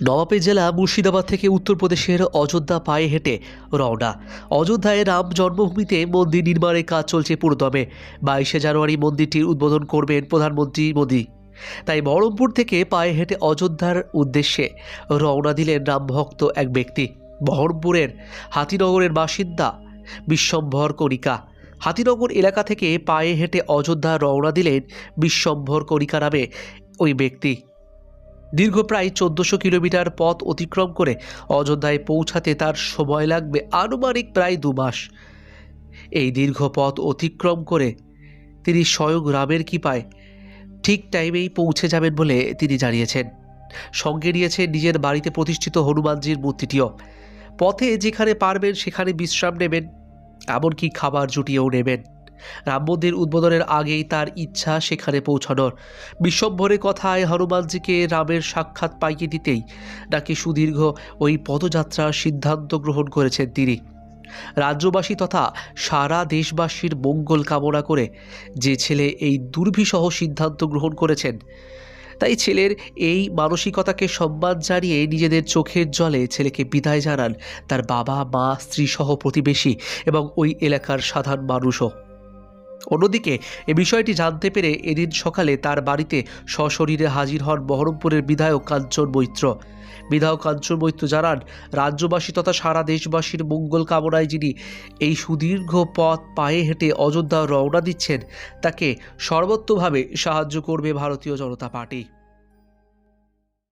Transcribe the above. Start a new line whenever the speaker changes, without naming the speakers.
নবাবের জেলা মুর্শিদাবাদ থেকে উত্তরপ্রদেশের অযোধ্যা পায়ে হেঁটে রওনা। অযোধ্যায় রাম জন্মভূমিতে মন্দির নির্মাণের কাজ চলছে পুরোদমে। বাইশে জানুয়ারি মন্দিরটির উদ্বোধন করবেন প্রধানমন্ত্রী মোদী। তাই বহরমপুর থেকে পায়ে হেঁটে অযোধ্যার উদ্দেশ্যে রওনা দিলেন রামভক্ত এক ব্যক্তি। বহরমপুরের হাতিনগরের বাসিন্দা বিশ্বম্ভর কণিকা। হাতিনগর এলাকা থেকে পায়ে হেঁটে অযোধ্যা রওনা দিলেন বিশ্বম্ভর কণিকা নামে ওই ব্যক্তি। দীর্ঘ প্রায় চোদ্দোশো কিলোমিটার পথ অতিক্রম করে অযোধ্যায় পৌঁছাতে তার সময় লাগবে আনুমানিক প্রায় দু মাস। এই দীর্ঘ পথ অতিক্রম করে তিনি স্বয়ং রামের কৃপায় ঠিক টাইমেই পৌঁছে যাবেন বলে তিনি জানিয়েছেন। সঙ্গে নিয়েছেন নিজের বাড়িতে প্রতিষ্ঠিত হনুমানজির মূর্তিটিও। পথে যেখানে পারবেন সেখানে বিশ্রাম নেবেন, এমনকি খাবার জুটিয়েও নেবেন। রাম মন্দির উদ্বোধনের আগেই তার ইচ্ছা সেখানে পৌঁছানোর। বিশ্বম্ভরের কথায় হনুমানজিকে রামের সাক্ষাৎ পাইয়ে দিতেই নাকি সুদীর্ঘ ওই পদযাত্রার সিদ্ধান্ত গ্রহণ করেছেন তিনি। রাজ্যবাসী তথা সারা দেশবাসীর মঙ্গল কামনা করে যে ছেলে এই দুর্বিসহ সিদ্ধান্ত গ্রহণ করেছেন। তাই ছেলের এই মানসিকতাকে সম্মান জানিয়ে নিজেদের চোখের জলে ছেলেকে বিদায় জানান তার বাবা, মা, স্ত্রীসহ প্রতিবেশী এবং ওই এলাকার সাধারণ মানুষও। অন্যদিকে, এ বিষয়টি জানতে পেরে এদিন সকালে তার বাড়িতে সশরীরে হাজির হন বহরমপুরের বিধায়ক কাঞ্চন মৈত্র। বিধায়ক কাঞ্চন মৈত্র জানান, রাজ্যবাসী তথা সারা দেশবাসীর মঙ্গল কামনায় যিনি এই সুদীর্ঘ পথ পায়ে হেঁটে অযোধ্যা রওনা দিচ্ছেন, তাকে সর্বত্রভাবে সাহায্য করবে ভারতীয় জনতা পার্টি।